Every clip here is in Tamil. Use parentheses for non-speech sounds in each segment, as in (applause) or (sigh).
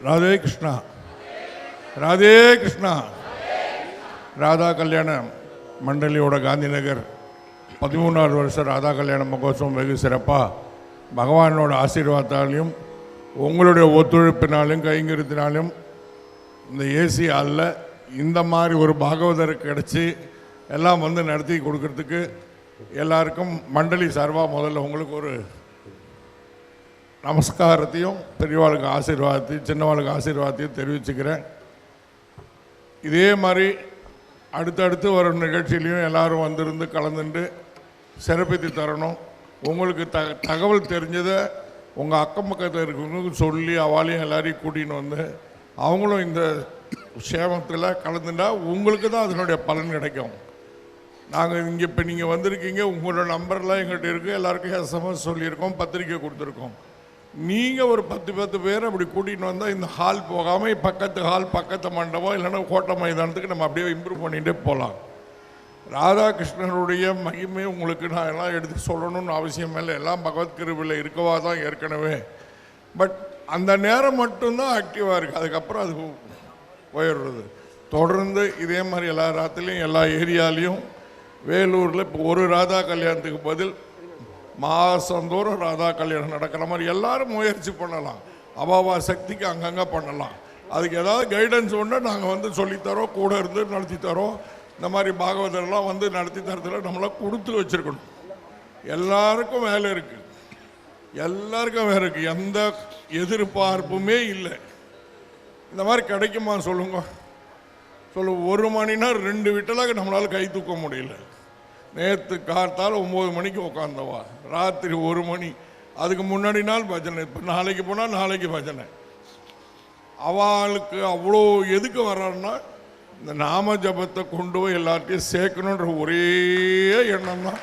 ராதே கிருஷ்ணா ராதே கிருஷ்ணா ராதா கல்யாண மண்டலியோட காந்தி நகர் பதிமூணாவது வருஷம் ராதா கல்யாண மகோத்சவம் வெகு சிறப்பாக பகவானோட ஆசீர்வாதத்தாலையும் உங்களுடைய ஒத்துழைப்பினாலும் கைங்கிருத்தினாலும் இந்த ஏசி ஹாலில் இந்த மாதிரி ஒரு பாகவதர் கிடச்சி எல்லாம் வந்து நடத்தி கொடுக்கறதுக்கு எல்லாருக்கும் மண்டலி சார்பாக முதல்ல உங்களுக்கு ஒரு நமஸ்காரத்தையும் பெரியவாளுக்கு ஆசீர்வாதத்தையும் சின்னவாளுக்கு ஆசீர்வாதத்தையும் தெரிவிச்சுக்கிறேன். இதே மாதிரி அடுத்தடுத்து வரும் நிகழ்ச்சியிலையும் எல்லோரும் வந்திருந்து கலந்துட்டு சிறப்பித்து தரணும். உங்களுக்கு த தகவல் தெரிஞ்சதை உங்கள் அக்கம் பக்கத்தில் இருக்கிறவங்களுக்கு சொல்லி அவளையும் எல்லாரையும் கூட்டின்னு வந்து அவங்களும் இந்த சேமத்தில் கலந்துட்டா உங்களுக்கு தான் அதனுடைய பலன் கிடைக்கும். நாங்கள் இங்கே இப்போ நீங்கள் வந்திருக்கீங்க உங்களோட நம்பர்லாம் எங்கள்கிட்ட இருக்குது எல்லாருக்கும் எஸ்எம்எஸ் சொல்லியிருக்கோம் பத்திரிக்கை கொடுத்துருக்கோம். நீங்கள் ஒரு பத்து பத்து பேர் அப்படி கூட்டிகிட்டு வந்தால் இந்த ஹால் போகாமல் பக்கத்து ஹால் பக்கத்து மண்டபம் இல்லைன்னா கோட்டை மைதானத்துக்கு நம்ம அப்படியே இம்ப்ரூவ் பண்ணிகிட்டே போகலாம் ராதாகிருஷ்ணனுடைய மகிமை உங்களுக்கு நான் எல்லாம் எடுத்து சொல்லணும்னு அவசியம் இல்லை. எல்லாம் பகவத் கிருவில் இருக்கவா தான் ஏற்கனவே. பட் அந்த நேரம் மட்டும்தான் ஆக்டிவாக இருக்குது அதுக்கப்புறம் அது போயிடுறது. தொடர்ந்து இதே மாதிரி எல்லா ராத்திலையும் எல்லா ஏரியாலையும் வேலூரில் இப்போ ஒரு ராதா கல்யாணத்துக்கு பதில் மாதந்தோறும் ராதா கல்யாணம் நடக்கிற மாதிரி எல்லாரும் முயற்சி பண்ணலாம். அவாவா சக்திக்கு அங்கங்கே பண்ணலாம். அதுக்கு ஏதாவது கைடன்ஸ் ஒன்று நாங்கள் வந்து சொல்லித்தரோம் கூட இருந்து நடத்தி தரோம் இந்த மாதிரி பாகவதர்லாம் வந்து நடத்தி தரத்தில் நம்மளாம் கொடுத்து வச்சுருக்கணும். எல்லாருக்கும் வேலை இருக்குது எல்லாருக்கும் வேலை இருக்குது எந்த எதிர்பார்ப்புமே இல்லை. இந்த மாதிரி கிடைக்குமா சொல்லுங்க. சொல்லு ஒரு மணினா ரெண்டு விட்டலாக நம்மளால் கை தூக்க முடியல. நேற்று காத்தால் ஒம்பது மணிக்கு உட்காந்தவா ராத்திரி ஒரு மணி. அதுக்கு முன்னாடி நாள் பஜனை. இப்போ நாளைக்கு போனால் நாளைக்கு பஜனை. அவளுக்கு அவ்வளோ எதுக்கு வர்றான்னா இந்த நாம ஜபத்தை கொண்டு போய் எல்லார்ட்டையும் சேர்க்கணுன்ற ஒரே எண்ணம் தான்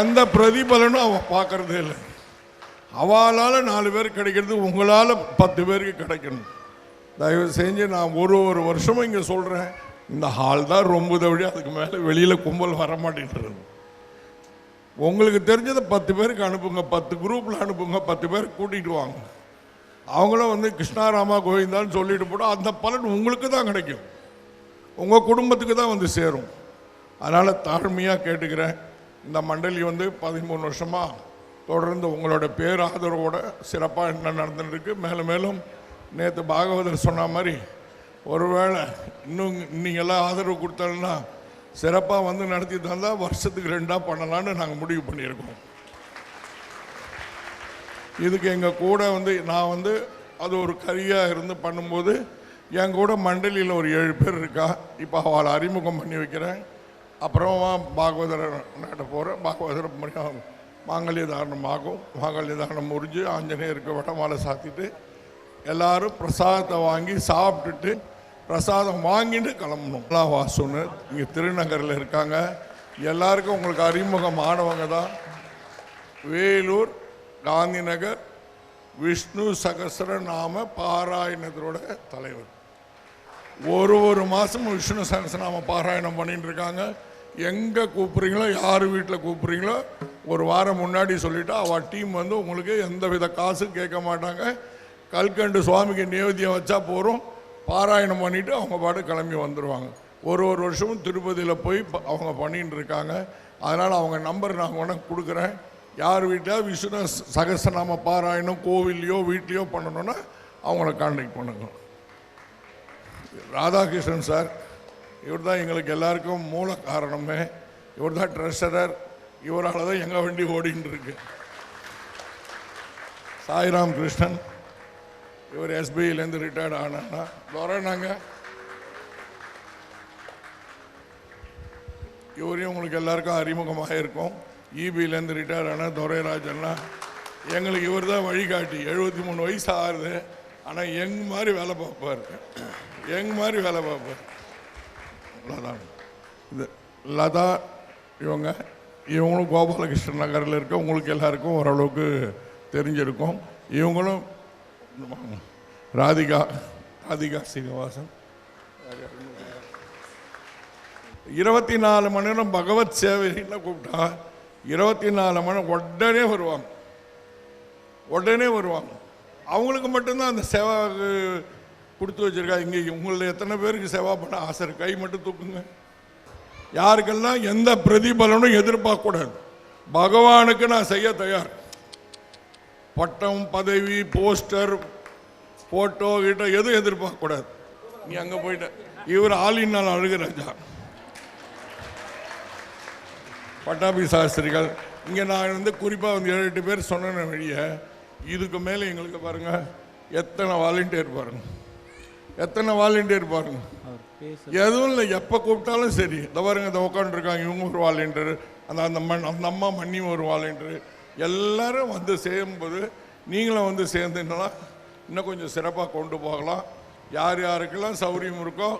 எந்த பிரதிபலனும் அவன் பார்க்கறதே இல்லை. அவளால் நாலு பேர் கிடைக்கிறது உங்களால் பத்து பேருக்கு கிடைக்கணும். தயவு செஞ்சு நான் ஒரு ஒரு வருஷமும் இங்கே சொல்கிறேன் இந்த ஹால் தான் ரொம்ப தவழி அதுக்கு மேலே வெளியில் கும்பல் வர மாட்டேன்றது. உங்களுக்கு தெரிஞ்சதை பத்து பேருக்கு அனுப்புங்க பத்து குரூப்பில் அனுப்புங்க பத்து பேர் கூட்டிகிட்டு வாங்க. அவங்களும் வந்து கிருஷ்ணாராமா கோவிந்தான்னு சொல்லிட்டு போட அந்த பலன் உங்களுக்கு தான் கிடைக்கும். உங்கள் குடும்பத்துக்கு தான் வந்து சேரும். அதனால் தாழ்மையாக கேட்டுக்கிறேன். இந்த மண்டலி வந்து பதிமூணு வருஷமாக தொடர்ந்து உங்களோட பேர் ஆதரவோட சிறப்பாக என்ன நடந்துருக்கு மேலும் மேலும் நேற்று பாகவதர் சொன்ன மாதிரி ஒருவேளை இன்னும் நீங்கள்லாம் ஆதரவு கொடுத்தாங்கன்னா சிறப்பாக வந்து நடத்தி தந்தால் வருஷத்துக்கு ரெண்டாக பண்ணலான்னு நாங்கள் முடிவு பண்ணியிருக்கோம். இதுக்கு எங்கள் கூட வந்து நான் வந்து அது ஒரு கரியாக இருந்து பண்ணும்போது என் கூட மண்டலியில் ஒரு ஏழு பேர் இருக்கா இப்போ அவளை அறிமுகம் பண்ணி வைக்கிறேன். அப்புறமா பாகவதர் நாட்ட போகிறேன் பாகவதர் மாங்கல்ய தாரணம் ஆகும். மாங்கல்ய தாரணம் முறிஞ்சு ஆஞ்சநேயருக்கு வடமாலை சாத்திட்டு எல்லாரும் பிரசாதத்தை வாங்கி சாப்பிட்டுட்டு பிரசாதம் வாங்கிட்டு கிளம்பணும். நல்லா வாசுன்னு இங்கே திருநகரில் இருக்காங்க. எல்லாருக்கும் உங்களுக்கு அறிமுகம் ஆனவங்க தான். வேலூர் காந்தி நகர் விஷ்ணு சகசரநாம பாராயணத்தோட தலைவர். ஒரு ஒரு மாதமும் விஷ்ணு சகசரநாம பாராயணம் பண்ணிட்டு இருக்காங்க. எங்கே கூப்பிட்றீங்களோ யார் வீட்டில் கூப்பிட்றீங்களோ ஒரு வாரம் முன்னாடி சொல்லிவிட்டு அவள் டீம் வந்து உங்களுக்கு எந்த வித காசும் கேட்க மாட்டாங்க. கல்கண்டு சுவாமிக்கு நேவேத்தியம் வச்சா போகிறோம் பாராயணம் பண்ணிவிட்டு அவங்க பாட்டு கிளம்பி வந்துடுவாங்க ஒரு ஒரு வருஷமும் திருப்பதியில் போய் ப- அவங்க பண்ணிட்டு இருக்காங்க. அதனால் அவங்க நம்பர் நான் உனக்கு கொடுக்குறேன். யார் வீட்டில் விஷ்ணு சகசநாம பாராயணம் கோவில்லையோ வீட்லேயோ பண்ணணுன்னா அவங்கள கான்டாக்ட் பண்ணுங்க. ராதாகிருஷ்ணன் சார் இவர் தான் எங்களுக்கு எல்லாருக்கும் மூல காரணமே. இவர் தான் ட்ரெஷரர் இவரால் தான் எங்கள் வண்டி ஓடின்னு இருக்கு. சாய்ராம் கிருஷ்ணன். இவர் எஸ்பிஐலேருந்து ரிட்டையர்ட் ஆனா வரேனாங்க. இவரையும் உங்களுக்கு எல்லாருக்கும் அறிமுகமாக இருக்கும். இபியிலேருந்து ரிட்டையர் ஆன துரைராஜன்னா எங்களுக்கு இவர் தான் வழிகாட்டி. எழுபத்தி மூணு வயசு ஆகுது. ஆனால் எங் மாதிரி வேலை பார்ப்பார். எங் மாதிரி வேலை பார்ப்பார். லதா இது லதா இவங்க இவங்களும் கோபாலகிருஷ்ணன் நகரில் இருக்க உங்களுக்கு எல்லாருக்கும் ஓரளவுக்கு தெரிஞ்சிருக்கும். இவங்களும் ராதிகா ராதிகா சீனிவாசன். இருபத்தி நாலு மணி நேரம் பகவத் சேவைன்னு கூப்பிட்டா இருபத்தி நாலு மணி நேரம் உடனே வருவாங்க. உடனே வருவாங்க. அவங்களுக்கு மட்டும்தான் அந்த சேவா கொடுத்து வச்சிருக்கா இங்கே உங்களில் எத்தனை பேருக்கு சேவா பண்ண ஆசை இருக்கு? கை மட்டும் தூக்குங்க. யாருக்கெல்லாம் எந்த பிரதிபலனும் எதிர்பார்க்கக்கூடாது. பகவானுக்கு நான் செய்ய தயார். பட்டம் பதவி போஸ்டர் போட்டோ கிட்ட எதுவும் எதிர்பார்க்கக்கூடாது நீ அங்கே போயிட்ட. இவர் ஆளினால் அழுகிறாஜா பட்டாபி சாஸ்திரிகள் இங்கே நான் வந்து குறிப்பாக வந்து ஏழு எட்டு பேர் சொன்ன வழிய இதுக்கு மேலே எங்களுக்கு பாருங்க எத்தனை வாலண்டியர் பாருங்க. எத்தனை வாலண்டியர் பாருங்க. எதுவும் இல்லை எப்போ கூப்பிட்டாலும் சரி. இந்த பாருங்க இந்த உட்காந்துருக்காங்க இவங்க ஒரு வாலண்டியர் அந்த அந்த மண் அந்த அம்மா மண்ணி ஒரு வாலண்டியர். எல்லாரும் வந்து சேரும்போது நீங்களும் வந்து சேர்ந்துன்னா இன்னும் கொஞ்சம் சிறப்பாக கொண்டு போகலாம். யார் யாருக்கெல்லாம் சௌகரியம் இருக்கோ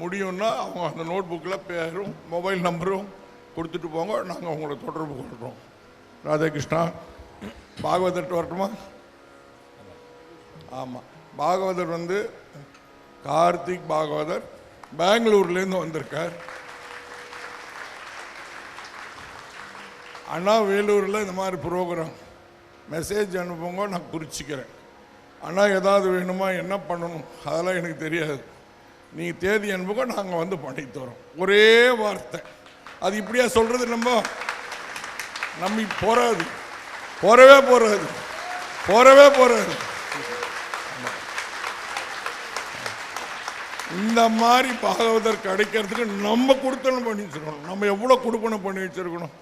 முடியும்னா அவங்க அந்த நோட் புக்கில் பேரும் மொபைல் நம்பரும் கொடுத்துட்டு போங்க. நாங்கள் உங்களை தொடர்பு கொள்கிறோம் ராதாகிருஷ்ணா பாகவதர் வரட்டுமா? ஆமாம் பாகவதர் வந்து கார்த்திக் பாகவதர் பெங்களூர்லேருந்து வந்திருக்கார். அண்ணா வேலூரில் இந்த மாதிரி ப்ரோக்ராம் மெசேஜ் அனுப்புங்க நான் குறிச்சிக்கிறேன். அண்ணா ஏதாவது வேணுமா? என்ன பண்ணணும்? அதெல்லாம் எனக்கு தெரியாது. நீங்கள் தேதி அனுப்புங்க நாங்கள் வந்து பண்ணி தரோம். ஒரே வார்த்தை. அது இப்படியா சொல்கிறது நம்ம? நம்பி போகாது போறவே போகிறது போறவே போகிறது இந்த மாதிரி பாகவதர் கிடைக்கிறதுக்கு நம்ம கொடுத்தணும் பண்ணி வச்சிருக்கணும். நம்ம எவ்வளோ கொடுக்கணும் பண்ணி வச்சிருக்கணும்?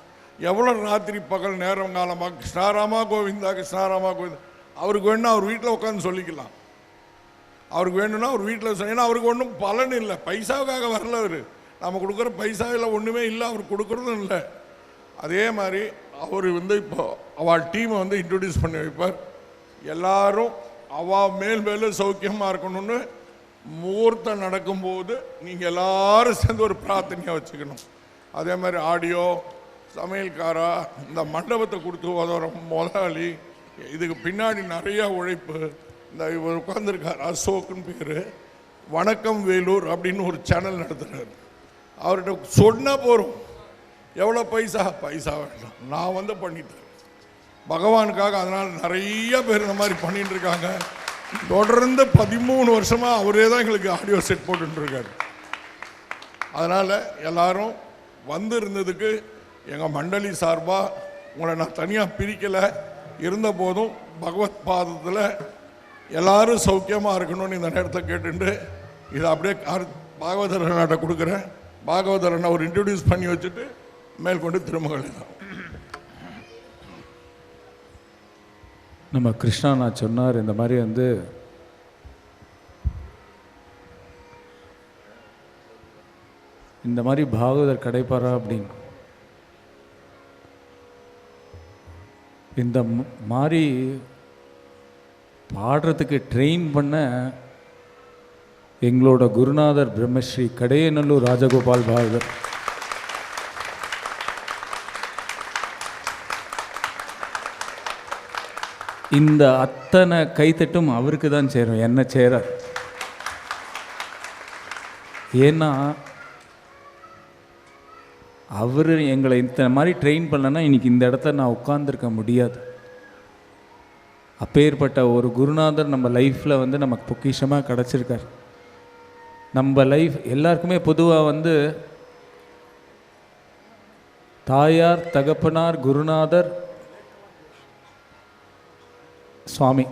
எவ்வளோ ராத்திரி பகல் நேரம் காலமாக கிருஷ்ணாராமா கோவிந்தா கிருஷ்ணாராமா கோவிந்தா. அவருக்கு வேணும்னா அவர் வீட்டில் உட்காந்து சொல்லிக்கலாம். அவருக்கு வேணும்னா அவர் வீட்டில் சொல் ஏன்னா அவருக்கு ஒன்றும் பலன் இல்லை. பைசாவுக்காக வரல அவர். நம்ம கொடுக்குற பைசாவில் ஒன்றுமே இல்லை. அவர் கொடுக்குறதும் இல்லை. அதே மாதிரி அவர் வந்து இப்போ அவள் டீமை வந்து இன்ட்ரடியூஸ் பண்ணி வைப்பார். எல்லாரும் அவள் மேல் மேலும் சௌக்கியமாக இருக்கணும்னு முகூர்த்தம் நடக்கும்போது நீங்கள் எல்லாரும் சேர்ந்து ஒரு பிரார்த்தனையாக வச்சுக்கணும். அதே மாதிரி ஆடியோ சமையல்காரா இந்த மண்டபத்தை கொடுத்து உதவுற முதலாளி. இதுக்கு பின்னாடி நிறையா உழைப்பு. இந்த இவர் உட்காந்துருக்கார் அசோக்குன்னு பேர். வணக்கம் வேலூர் அப்படின்னு ஒரு சேனல் நடத்துகிறார் அவர்கிட்ட சொன்னால் போகிறோம் எவ்வளோ பைசா? பைசா வேண்டாம். நான் வந்து பண்ணிட்டேன். பகவானுக்காக அதனால் நிறைய பேர் இந்த மாதிரி பண்ணிட்டு இருக்காங்க. தொடர்ந்து பதிமூணு வருஷமாக அவரே தான் எங்களுக்கு ஆடியோ செட் போட்டுருக்காரு இருக்காரு. அதனால் எல்லாரும் வந்து இருந்ததுக்கு எங்கள் மண்டலி சார்பாக உங்களை நான் தனியாக பிரிக்கலை. இருந்த போதும் பகவத் பாதத்தில் எல்லாரும் சௌக்கியமாக இருக்கணும்னு இந்த நேரத்தை கேட்டுட்டு இதை அப்படியே கார்- பாகவதர் அண்ணாட்ட கொடுக்குறேன். பாகவதர் அண்ணா ஒரு இன்ட்ரடியூஸ் பண்ணி வச்சுட்டு மேற்கொண்டு திருமகள் தான் நம்ம கிருஷ்ணா நான் சொன்னார் இந்த மாதிரி வந்து இந்த மாதிரி பாகவதர் கடைப்பாரா அப்படின்னு. இந்த மாதிரி பாடுறதுக்கு ட்ரெயின் பண்ண எங்களோட குருநாதர் பிரம்மஸ்ரீ கடையநல்லூர் ராஜகோபால் பாரதர் இந்த அத்தனை கைத்தட்டும் அவருக்கு தான் சேரும். என்ன சேராது ஏன்னா அவர் எங்களை இந்த மாதிரி ட்ரெயின் பண்ணலன்னா இன்னைக்கு இந்த இடத்த நான் உட்காந்துருக்க முடியாது. அப்பேற்பட்ட ஒரு குருநாதர் நம்ம லைஃப்பில் வந்து நமக்கு பொக்கிஷமாக கிடச்சிருக்கார். நம்ம லைஃப் எல்லாருக்குமே பொதுவாக வந்து தாயார் தகப்பனார் குருநாதர் சுவாமி.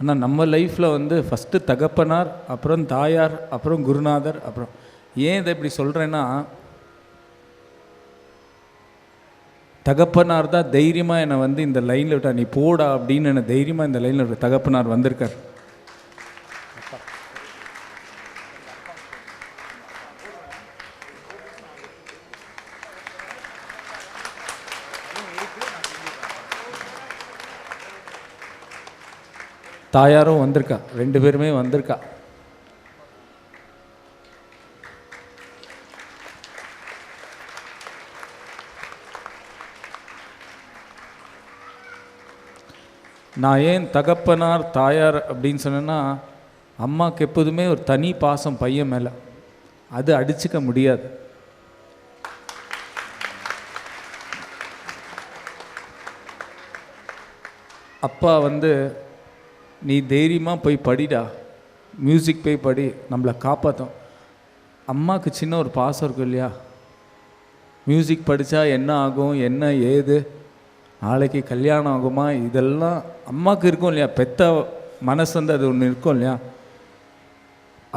ஆனால் நம்ம லைஃப்பில் வந்து ஃபஸ்ட்டு தகப்பனார் அப்புறம் தாயார் அப்புறம் குருநாதர் அப்புறம் ஏன் இதை இப்படி சொல்கிறேன்னா தகப்பனார் தான் தைரியமாக என்னை வந்து இந்த லைனில் விட்டா நீ போடா அப்படின்னு என்னை தைரியமாக இந்த லைனில் விட்டு தகப்பனார் வந்திருக்கார். தாயாரும் வந்திருக்கா ரெண்டு பேருமே வந்திருக்கா. நான் ஏன் தகப்பனார் தாயார் அப்படின்னு சொன்னேன்னா அம்மாவுக்கு எப்போதுமே ஒரு தனி பாசம் பையன் மேலே. அது அடிச்சுக்க முடியாது. அப்பா வந்து நீ தைரியமாக போய் படிடா. மியூசிக் போய் படி. நம்மளை காப்பாற்றும் அம்மாவுக்கு சின்ன ஒரு பாசம் இருக்கும் இல்லையா? மியூசிக் படித்தா என்ன ஆகும்? என்ன ஏது? நாளைக்கு கல்யாணம் ஆகுமா? இதெல்லாம் அம்மாவுக்கு இருக்கும் இல்லையா? பெத்த மனசு வந்து அது ஒன்று இருக்கும் இல்லையா?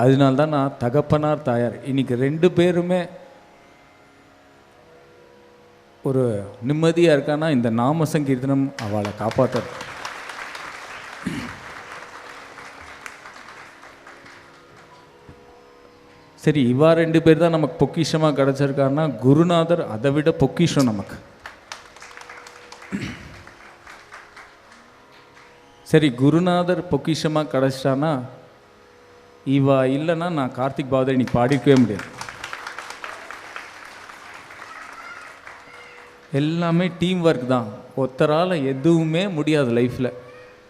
அதனால தான் நான் தகப்பனார் தாயார். இன்னைக்கு ரெண்டு பேருமே ஒரு நிம்மதியாக இருக்கான்னா இந்த நாம சங்கீர்த்தனம் அவளை காப்பாற்றுறது சரி இவா ரெண்டு பேர் தான் நமக்கு பொக்கிஷமாக கிடச்சிருக்காருன்னா குருநாதர் அதை விட பொக்கிஷம் நமக்கு. (clears throat) சரி குருநாதர் பொக்கிஷமாக கிடச்சிட்டான்னா இவா இல்லைன்னா நான் கார்த்திக் பாவதை இன்னைக்கு பாடிக்கவே முடியாது. எல்லாமே டீம் ஒர்க் தான். ஒருத்தரால் எதுவுமே முடியாது லைஃப்பில்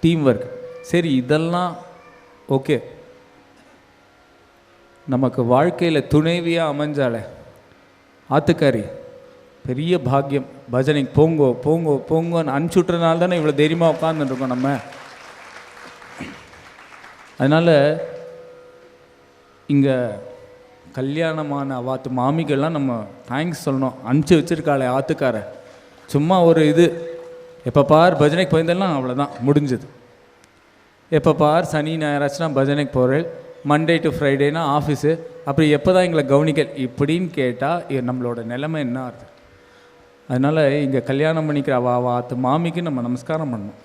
டீம் ஒர்க் சரி இதெல்லாம் ஓகே நமக்கு வாழ்க்கையில் துணைவியாக அமைஞ்சாலே ஆத்துக்காரி பெரிய பாக்கியம். பஜனைக்கு போங்கோ போங்கோ போங்கோன்னு அனுப்பிச்சுட்றனால தானே இவ்வளோ தைரியமாக உட்காந்துருக்கோம் நம்ம. அதனால் இங்கே கல்யாணமான அவாத்து மாமிகள்லாம் நம்ம தேங்க்ஸ் சொல்லணும். அனுப்பிச்சி வச்சிருக்காளே ஆத்துக்கார. சும்மா ஒரு இது. எப்போ பார் பஜனைக்கு போயிருந்தெல்லாம் அவ்வளோதான் முடிஞ்சது. எப்போ பார் சனி ஞாயிறாச்சுன்னா பஜனைக்கு போகிறேன் மண்டே டு ஃப்ரைடேனா ஆஃபீஸு அப்புறம் எப்போ தான் எங்களை கவனிக்க இப்படின்னு கேட்டால் நம்மளோட நிலைமை என்ன ஆகுது? அதனால் இங்கே கல்யாணம் பண்ணிக்கிற அவ அவ ஆத்து மாமிக்கு நம்ம நமஸ்காரம் பண்ணணும்.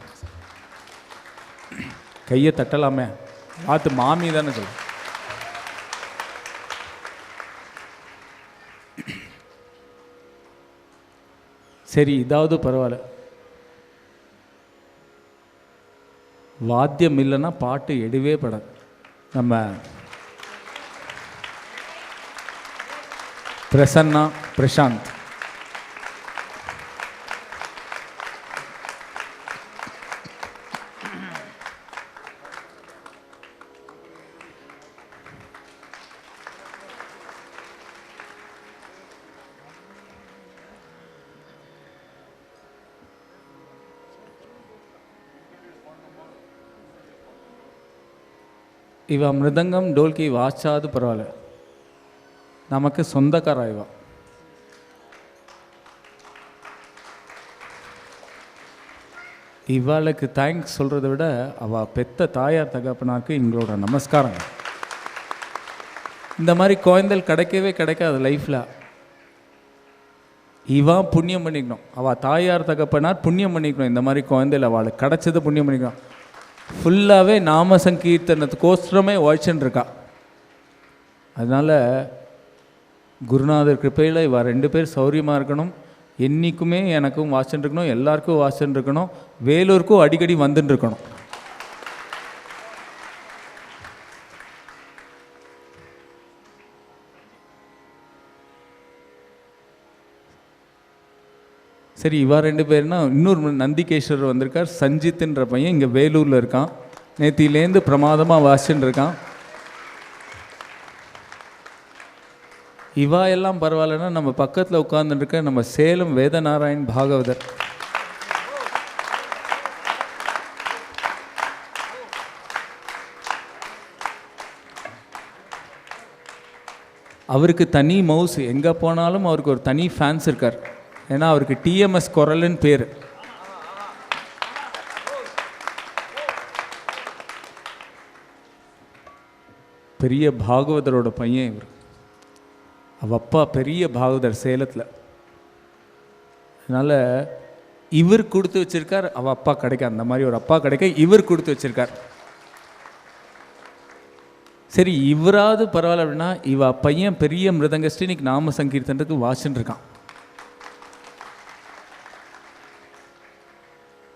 கையை தட்டலாமே. ஆத்து மாமி தானே சொல்லு சரி இதாவது பரவாயில்ல. வாத்தியம் இல்லைன்னா பாட்டு எடுவே படாது. நம்ம பிரசன்னா பிரசாந்த். இவ மிருதங்கம் டோல்கி வாச்சாது பரவாயில்ல நமக்கு சொந்தக்கார இவா இவாளுக்கு தேங்க்ஸ் சொல்கிறத விட அவள் பெத்த தாயார் தகப்பனாருக்கு எங்களோட நமஸ்காரம் இந்த மாதிரி குழந்தைகள் கிடைக்கவே கிடைக்காது லைஃப்பில் இவன் புண்ணியம் பண்ணிக்கணும் அவள் தாயார் தகப்பனார் புண்ணியம் பண்ணிக்கணும் இந்த மாதிரி குழந்தைகள் அவளுக்கு கிடைச்சது புண்ணியம் பண்ணிக்கணும் ஃபுல்லாகவே நாம சங்கீர்த்தனத்துக்கோசரமே உழைச்சுன்னு அதனால் குருநாதர் கிருப்பையில் இவ ரெண்டு பேர் சௌரியமாக இருக்கணும். என்றைக்குமே எனக்கும் வாசன் இருக்கணும் எல்லாருக்கும் வாசன் இருக்கணும் வேலூருக்கும் அடிக்கடி வந்துட்டு இருக்கணும் சரி இவா ரெண்டு பேர்னா இன்னொரு நந்திகேஸ்வரர் வந்திருக்கார். சஞ்சித்ன்ற பையன் இங்கே வேலூரில் இருக்கான். நேத்திலேருந்து பிரமாதமாக வாசின்னு இருக்கான். இவா எல்லாம் பரவாயில்லன்னா நம்ம பக்கத்தில் உட்கார்ந்துருக்க நம்ம சேலம் வேதநாராயண் பாகவதர். அவருக்கு தனி மவுஸ் எங்கே போனாலும் அவருக்கு ஒரு தனி ஃபேன்ஸ் இருக்கார். ஏன்னா அவருக்கு டிஎம்எஸ் குரல்னு பேர். பெரிய பாகவதரோட பையன் இவர். அவ அப்பா பெரிய பாகவதர் சேலத்தில். அதனால் இவர் கொடுத்து வச்சிருக்கார் அவ அப்பா கிடைக்க அந்த மாதிரி ஒரு அப்பா கிடைக்க இவர் கொடுத்து வச்சுருக்கார். சரி இவராவது பரவாயில்ல அப்படின்னா இவ பையன் பெரிய மிருதங்கஸ்டி இன்னைக்கு நாம சங்கீர்த்தனத்துக்கு வாசின்னு இருக்கான்.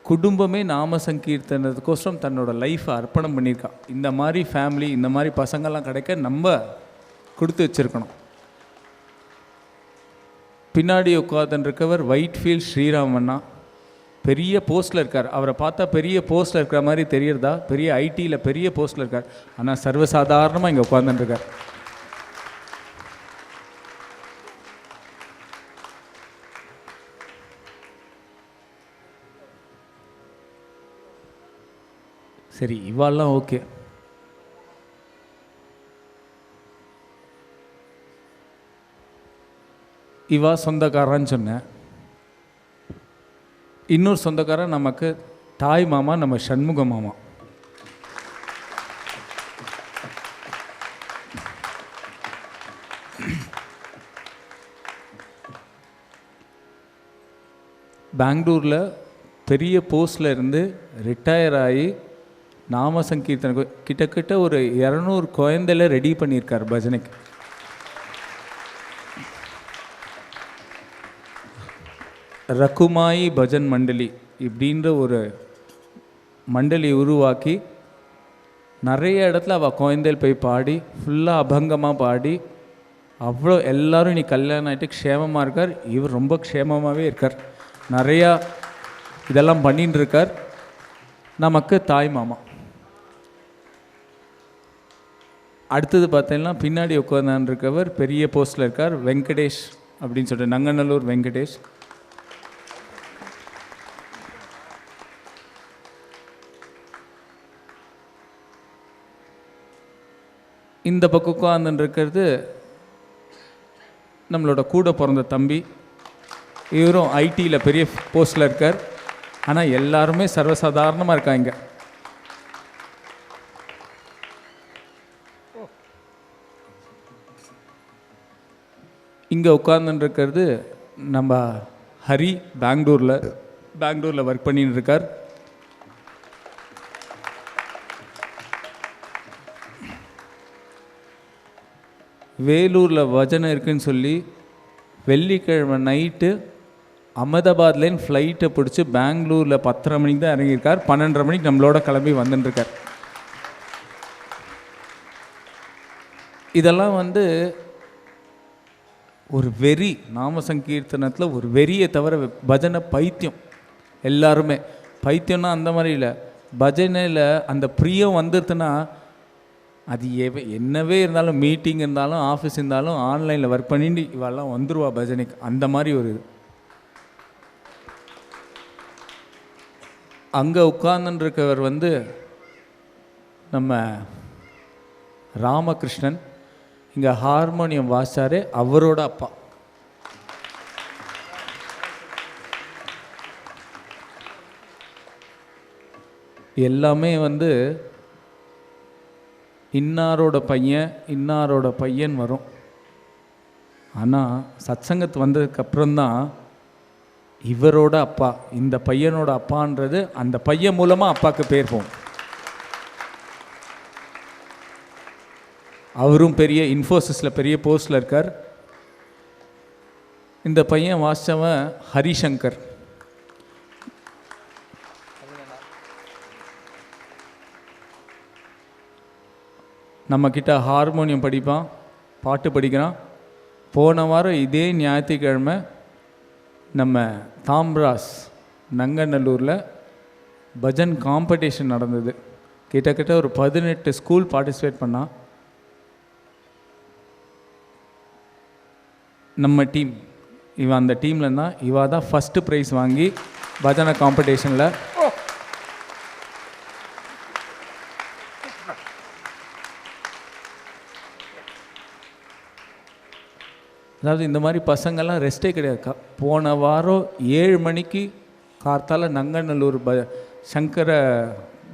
குடும்பமே நாம சங்கீர்த்தனத்துக்கோசரம் தன்னோட லைஃப்பை அர்ப்பணம் பண்ணியிருக்கான் இந்த மாதிரி ஃபேமிலி இந்த மாதிரி பசங்கள்லாம் கிடைக்க நம்ம கொடுத்து வச்சிருக்கணும். பின்னாடி உட்காந்துருக்கவர் ஒயிட்ஃபீல்ட் ஸ்ரீராமண்ணா பெரிய போஸ்ட்டில் இருக்கார். அவரை பார்த்தா பெரிய போஸ்ட்டில் இருக்கிற மாதிரி தெரியறதா? பெரிய ஐடியில் பெரிய போஸ்ட்டில் இருக்கார். ஆனால் சர்வசாதாரணமாக இங்கே உட்காந்துருக்கார் சரி இவாள்லாம் ஓகே. இவா சொந்தக்காரன்னு சொன்னேன் இன்னொரு சொந்தக்காரன் நமக்கு தாய் மாமா நம்ம சண்முக மாமா. பெங்களூரில் பெரிய போஸ்டில் இருந்து ரிட்டையர் ஆகி நாம சங்கீர்த்தனை கிட்டத்தட்ட ஒரு இரநூறு குழந்தையில ரெடி பண்ணியிருக்கார் பஜனைக்கு. ரகுமாயி பஜன் மண்டலி இப்படின்ற ஒரு மண்டலி உருவாக்கி நிறைய இடத்துல அவள் குழந்தைகள் போய் பாடி ஃபுல்லாக அபங்கமாக பாடி அவ்வளோ எல்லாரும் நீ கல்யாணம் ஆகிட்டு க்ஷேமமாக இருக்கார். இவர் ரொம்ப க்ஷேமமாகவே இருக்கார். நிறையா இதெல்லாம் பண்ணின்னு இருக்கார். நமக்கு தாய் மாமா. அடுத்தது பார்த்தீங்கன்னா பின்னாடி உட்கார்ந்தான் இருக்கவர் பெரிய போஸ்டில் இருக்கார் வெங்கடேஷ் அப்படின்னு சொல்லிட்டு நங்கநல்லூர் வெங்கடேஷ். இந்த பக்கம் உட்காந்துன்னு இருக்கிறது நம்மளோட கூட பிறந்த தம்பி. இவரும் ஐடியில் பெரிய போஸ்டில் இருக்கார். ஆனால் எல்லாருமே சர்வசாதாரணமாக இருக்காங்க. இங்கே உட்கார்ந்துருக்கிறது நம்ம ஹரி பெங்களூரில் பெங்களூரில் ஒர்க் பண்ணின்னு இருக்கார் வேலூரில் வஜனம் இருக்குன்னு சொல்லி வெள்ளிக்கிழமை நைட்டு அகமதாபாத்லேருந்து ஃப்ளைட்டை பிடிச்சி பெங்களூரில் பத்தரை மணிக்கு தான் இறங்கியிருக்கார். பன்னெண்டரை மணிக்கு நம்மளோட கிளம்பி வந்துட்டுருக்கார் இதெல்லாம் வந்து ஒரு வெறி நாம சங்கீர்த்தனத்தில் ஒரு வெறியை தவிர பஜனை பைத்தியம் எல்லாருமே. பைத்தியம்னா அந்த மாதிரி இல்லை. பஜனையில் அந்த பிரியம் வந்துருதுன்னா அது எவ என்னவே இருந்தாலும் மீட்டிங் இருந்தாலும் ஆஃபீஸ் இருந்தாலும் ஆன்லைனில் ஒர்க் பண்ணிட்டு இவெல்லாம் வந்துருவா பஜனைக்கு. அந்த மாதிரி ஒரு இது. அங்கே உட்கார்ந்துருக்கவர் வந்து நம்ம ராமகிருஷ்ணன். இங்கே ஹார்மோனியம் வாசார் அவரோட அப்பா. எல்லாமே வந்து இன்னாரோட பையன் இன்னாரோட பையன் வரும். ஆனால் சத்சங்கத்து வந்ததுக்கப்புறம்தான் இவரோட அப்பா இந்த பையனோட அப்பான்றது அந்த பையன் மூலமாக அப்பாவுக்கு பேர் போகும். அவரும் பெரிய இன்ஃபோசிஸில் பெரிய போஸ்டில் இருக்கார். இந்த பையன் வாசித்தவன் ஹரிசங்கர். நம்மக்கிட்ட ஹார்மோனியம் படிப்பான் பாட்டு படிக்கிறான். போன வாரம் இதே ஞாயிற்றுக்கிழமை நம்ம தாம்ராஸ் நங்கநல்லூரில் பஜன் காம்படிஷன் நடந்தது. கிட்டத்தட்ட ஒரு பதினெட்டு ஸ்கூல் பார்ட்டிசிபேட் பண்ணான். நம்ம டீம் இவன் அந்த டீமில் தான் இவா தான் ஃபஸ்ட்டு ப்ரைஸ் வாங்கி பஜனை காம்படிஷனில் அதாவது இந்த மாதிரி பசங்கள்லாம் ரெஸ்ட்டே கிடையாது. போன வாரம் ஏழு மணிக்கு கார்த்தால நங்கநல்லூர் ப சங்கர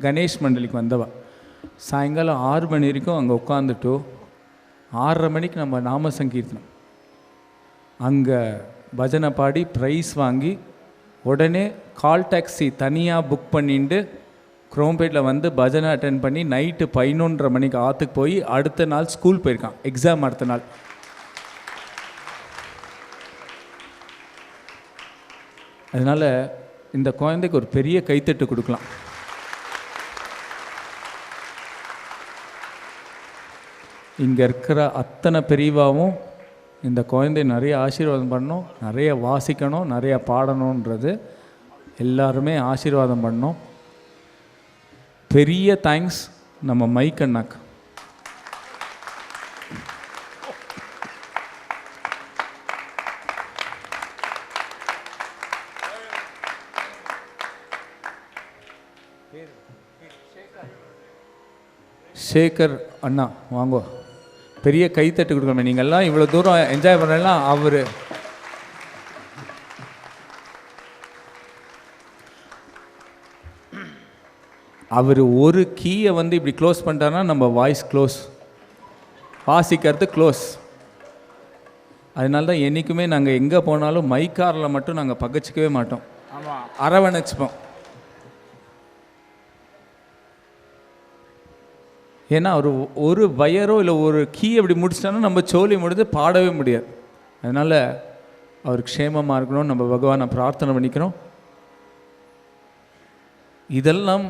கணேஷ் மண்டலிக்கு வந்தவா. சாயங்காலம் ஆறு மணி வரைக்கும் அங்கே உட்காந்துட்டு ஆறரை மணிக்கு நம்ம நாம சங்கீர்த்தனம். அங்கே பஜனை பாடி ப்ரைஸ் வாங்கி உடனே கால் டாக்ஸி தனியாக புக் பண்ணிட்டு குரோம்பேட்டில் வந்து பஜனை அட்டன் பண்ணி நைட்டு பதினொன்றரை மணிக்கு ஆற்றுக்கு போய் அடுத்த நாள் ஸ்கூல் போயிருக்கான். எக்ஸாம் அடுத்த நாள். அதனால் இந்த குழந்தைக்கு ஒரு பெரிய கைத்தட்டு கொடுக்கலாம். இங்கே இருக்கிற அத்தனை பெரியவாவும் இந்த குழந்தை நிறைய ஆசீர்வாதம் பண்ணணும் நிறைய வாசிக்கணும் நிறைய பாடணுன்றது எல்லாருமே ஆசீர்வாதம் பண்ணோம் பெரிய தேங்க்ஸ் நம்ம மைக் அண்ணாக்கு. சேகர் அண்ணா வாங்கோ. பெரிய கைத்தட்டு கொடுக்கணும். நீங்கள்லாம் இவ்வளோ தூரம் என்ஜாய் பண்ணலாம் அவர். அவர் ஒரு கீயை வந்து இப்படி க்ளோஸ் பண்ணிட்டாருன்னா நம்ம வாய்ஸ் க்ளோஸ் வாசிக்கிறது க்ளோஸ் அதனால தான் என்றைக்குமே நாங்கள் எங்கே போனாலும் மைக்காரில் மட்டும் நாங்கள் பகச்சிக்கவே மாட்டோம். அரவணைச்சுப்போம். ஏன்னா ஒரு ஒரு வயரோ இல்லை ஒரு கீ அப்படி முடிச்சிட்டோன்னா நம்ம சோலி முடிஞ்சு பாடவே முடியாது. அதனால் அவர் க்ஷேமமாக இருக்கணும் நம்ம பகவானை பிரார்த்தனை பண்ணிக்கிறோம். இதெல்லாம்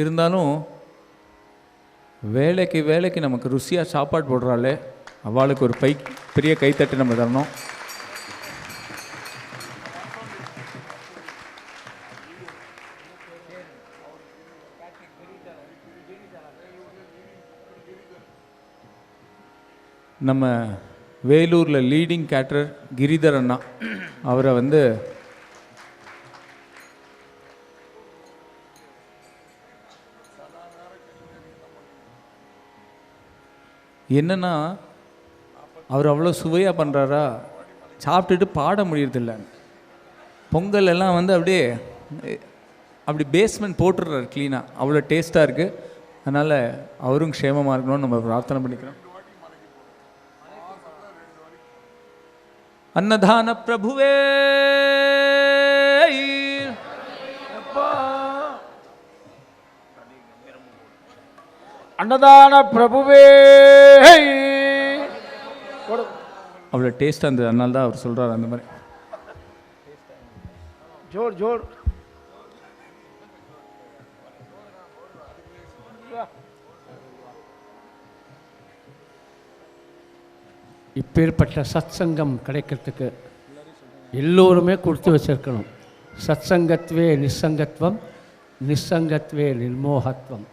இருந்தாலும் வேலைக்கு வேலைக்கு நமக்கு ருசியாக சாப்பாடு போடுறாளே. அவளுக்கு ஒரு பை பெரிய கைத்தட்டு நம்ம தரணும். நம்ம வேலூரில் லீடிங் கேட்டர் கிரிதர் அண்ணா. அவரை வந்து என்னன்னா அவர் அவ்வளோ சுவையாக பண்ணுறாரா சாப்பிட்டுட்டு பாட முடியறதில்ல. பொங்கல் எல்லாம் வந்து அப்படியே அப்படி பேஸ்மெண்ட் போட்டுடுறாரு க்ளீனாக அவ்வளோ டேஸ்ட்டாக இருக்குது அதனால் அவரும் க்ஷேமமாக இருக்கணும்னு நம்ம பிரார்த்தனை பண்ணிக்கிறோம். அன்னதான பிரபுவே. அன்னதான பிரபுவே. அவ்வளோ டேஸ்ட்டாக இருந்தது. அதனால தான் அவர் சொல்கிறார் அந்த மாதிரி. ஜோர் ஜோர். இப்பேற்பட்ட சத்சங்கம் கிடைக்கிறதுக்கு எல்லோருமே கொடுத்து வச்சிருக்கணும். சத்சங்கத்துவே நிஸ்ஸங்கத்வம் நிஸ்ஸங்கத்வே நிர்மோகத்துவம்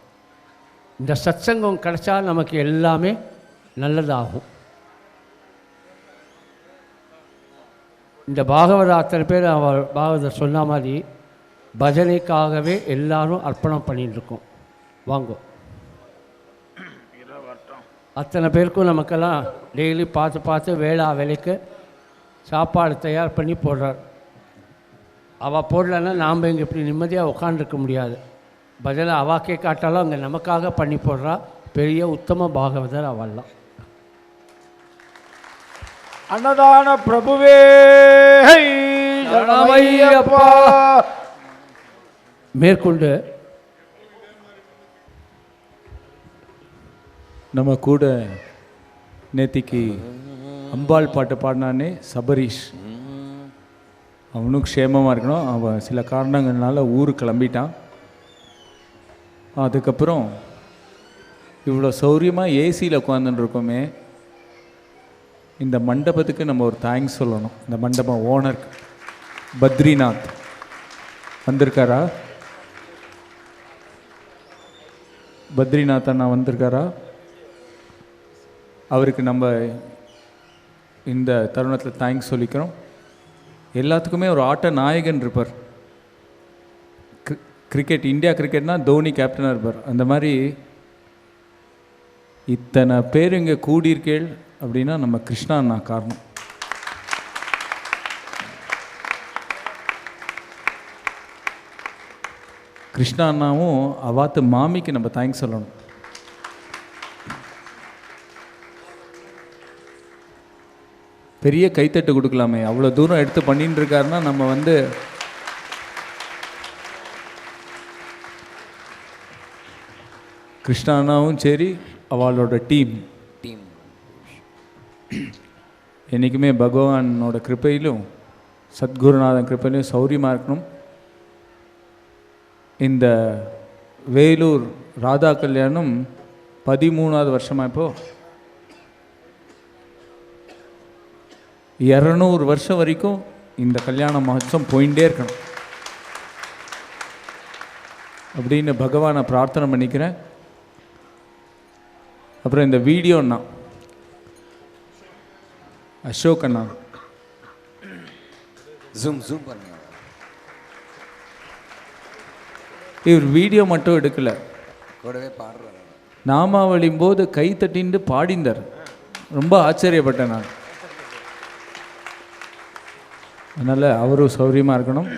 இந்த சத்சங்கம் கிடைச்சா நமக்கு எல்லாமே நல்லதாகும். இந்த பாகவத அத்தனை பேர் அவர் பாகவதர் சொன்ன மாதிரி பஜனைக்காகவே எல்லாரும் அர்ப்பணம் பண்ணிட்டு இருக்கோம். வாங்கோ. அத்தனை பேருக்கும் நமக்கெல்லாம் டெய்லி பார்த்து பார்த்து வேளா வேலைக்கு சாப்பாடு தயார் பண்ணி போடுறார். அவள் போடலன்னா நாம் இங்கே இப்படி நிம்மதியாக உட்காந்துருக்க முடியாது. பஜனை அவாக்கே காட்டாலும் அங்கே நமக்காக பண்ணி போடுறா. பெரிய உத்தம பாகவதர் அவள்லாம் அன்னதான பிரபுவே மேற்கொண்டு நம்ம கூட நேத்திக்கு அம்பாள் பாட்டு பாடினானே சபரீஷ். அவனும் க்ஷேமமாக இருக்கணும். அவன் சில காரணங்கள்னால ஊர் கிளம்பிட்டான். அதுக்கப்புறம் இவ்வளோ சௌரியமாக ஏசியில் உட்காந்துருக்கோமே இருக்கோமே. இந்த மண்டபத்துக்கு நம்ம ஒரு தேங்க்ஸ் சொல்லணும். இந்த மண்டபம் ஓனர் பத்ரிநாத். வந்திருக்காரா? பத்ரிநாத் அண்ணா வந்திருக்காரா? அவருக்கு நம்ம இந்த தருணத்தில் தேங்க்ஸ் சொல்லிக்கிறோம். எல்லாத்துக்குமே ஒரு ஆட்ட நாயகன் இருப்பார். கிரிக்கெட் இந்தியா கிரிக்கெட்னா தோனி கேப்டனாக இருப்பார். அந்த மாதிரி இத்தனை பேர் இங்கே கூடியிருக்கேள் அப்படின்னா நம்ம கிருஷ்ணா அண்ணா காரணம். கிருஷ்ணா அண்ணாவும் அவாத்து மாமிக்கு நம்ம தேங்க்ஸ் சொல்லணும். பெரிய கைத்தட்டு கொடுக்கலாமே. அவ்வளோ தூரம் எடுத்து பண்ணிட்டு இருக்காருன்னா நம்ம வந்து கிருஷ்ணானாவும் சரி அவளோட டீம். டீம். என்றைக்குமே பகவானோட கிருபையிலும் சத்குருநாதன் கிருபையிலும் சௌரியமாக இருக்கணும். இந்த வேலூர் ராதா கல்யாணம் பதிமூணாவது வருஷமா இப்போ? இரநூறு வருஷம் வரைக்கும் இந்த கல்யாண மகோத்சவம் போயிட்டே இருக்கணும். அப்படின்னு பகவானை பிரார்த்தனை பண்ணிக்கிறேன். அப்புறம் இந்த வீடியோ அண்ணா. அசோக் அண்ணா. ஜூம் ஜூம் பண்ணுங்க இவர் வீடியோ மட்டும் எடுக்கல. கூடவே பாடுறாரு. நாமாவளியும் போது கை தட்டிண்டு பாடிந்தார் ரொம்ப ஆச்சரியப்பட்டேன் நான். அதனால் அவரும் சௌரியமாக இருக்கணும்.